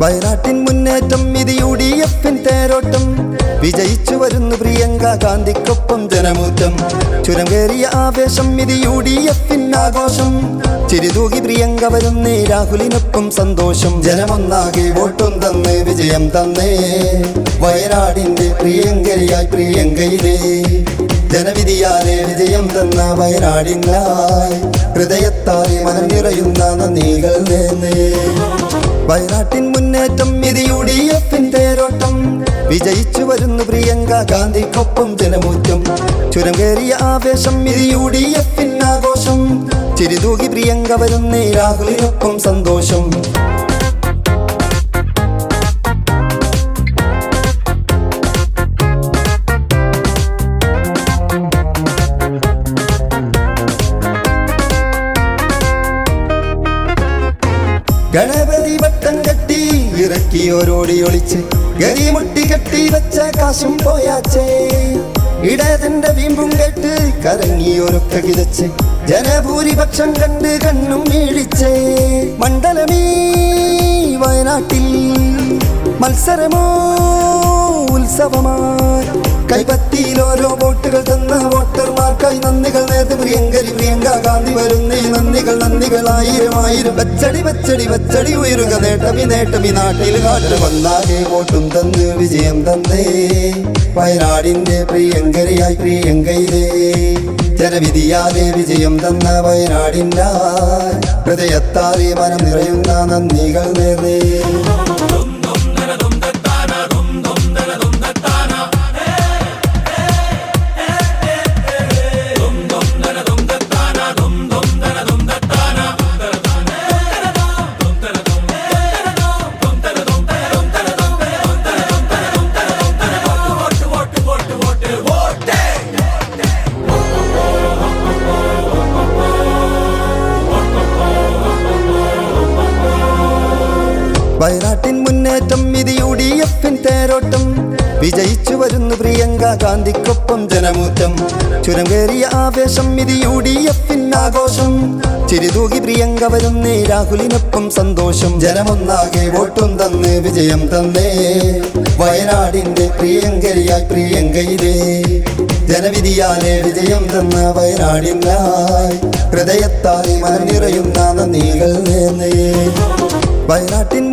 മുന്നേറ്റം ഇത് U D എഫിൻ തേരോട്ടം. വിജയിച്ചു വരുന്നു പ്രിയങ്ക ഗാന്ധിക്കൊപ്പം ജനമൂറ്റം. ചുരം കയറിയ ആവേശം ഇത് യു ഡി എഫിൻ ആഘോഷം. ചിരിതൂകി പ്രിയങ്ക വരുന്നേ രാഹുലിനൊപ്പം സന്തോഷം. ജനമൊന്നാകെ വോട്ടും തന്ന് വിജയം തന്നേ. വയനാടിന്റെ പ്രിയങ്കരിയായി പ്രിയങ്കയിലേ. ജനവിധിയാലെ വിജയം തന്ന വയനാടിനായി ഹൃദയത്താലെ മനം നിറയുന്ന നന്ദികൾ നേർന്നേ. വയനാട്ടിൻ മുന്നേറ്റം ഇത് യു ഡി എഫിൻ തേരോട്ടം. വിജയിച്ചു വരുന്നു പ്രിയങ്ക ഗാന്ധിക്കൊപ്പം ജനമൂറ്റം. ചുരം കയറിയ ആവേശം ഇത് യു ഡി എഫിൻ ആഘോഷം. ചിരിതൂകി പ്രിയങ്ക വരുന്നേ രാഹുലിനൊപ്പം സന്തോഷം. ഗണപതി വട്ടം കെട്ടി ഇറക്കിയോരോടി ഒളിച്ച്. ഗതി മുട്ടി കെട്ടി വെച്ച കാശും പോയാച്ചേ. ഇടതിന്റെ വീമ്പും കേട്ട് കരങ്ങിയൊരൊക്കെ കിതച്ച്. ജനഭൂരിപക്ഷം കണ്ട് കണ്ണും വീഴിച്ചേ മണ്ഡലമീ വയനാട്ടിൽ മത്സരമോ ഉത്സവമായി കൈപത്തിയിൽ ഓരോ വോട്ടുകൾ തന്ന വോട്ടർമാർക്കായി നന്ദികൾ നേരത്തെ പ്രിയങ്കരി ഗാന്ധി വരുന്നേ നന്ദികൾ നന്ദികൾ ആയിരം ആയിരം വെച്ചടി വെച്ചടി വെച്ചടി ഉയരുക. നേട്ടമി നേട്ടമി നാട്ടിൽ കാട്ടിൽ വന്നാകെ വോട്ടും തന്ന് വിജയം തന്നേ. വയനാടിന്റെ പ്രിയങ്കരിയായി പ്രിയങ്കയിലേ. ജനവിധിയാലെ വിജയം തന്ന വയനാടിന്റെ ഹൃദയത്താലെ മനം നിറയുന്ന നന്ദികൾ നേർന്നേ. വയനാട്ടിൻ മുന്നേറ്റം ഇത് യു ഡി എഫിൻ തേരോട്ടം. വിജയിച്ചു വരുന്നു പ്രിയങ്ക ഗാന്ധിക്കൊപ്പം ജനമൂറ്റം. ചുരം കയറിയ ആവേശം ഇത് യു ഡി എഫിൻ ആഘോഷം. ചിരിതൂകി പ്രിയങ്ക വരുന്നേ രാഹുലിനൊപ്പം സന്തോഷം. ജനമൊന്നാകെ വോട്ടും തന്ന് വിജയം തന്നേ. വയനാടിന്റെ പ്രിയങ്കരിയായി പ്രിയങ്കയിലേ. ജനവിധിയാലെ വിജയം തന്ന വയനാടിനായി. ഹൃദയത്താലെ മനം നിറയുന്ന നന്ദികൾ വയനാട്ടിൻ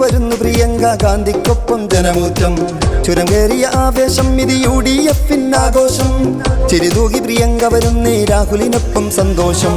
വരുന്നു പ്രിയങ്ക ഗാന്ധിക്കൊപ്പം ജനമൂറ്റം. ചുരം കയറിയ ആവേശം ഇത് യു ഡി എഫിൻ ആഘോഷം. ചിരിതൂകി പ്രിയങ്ക വരുന്നേ രാഹുലിനൊപ്പം സന്തോഷം.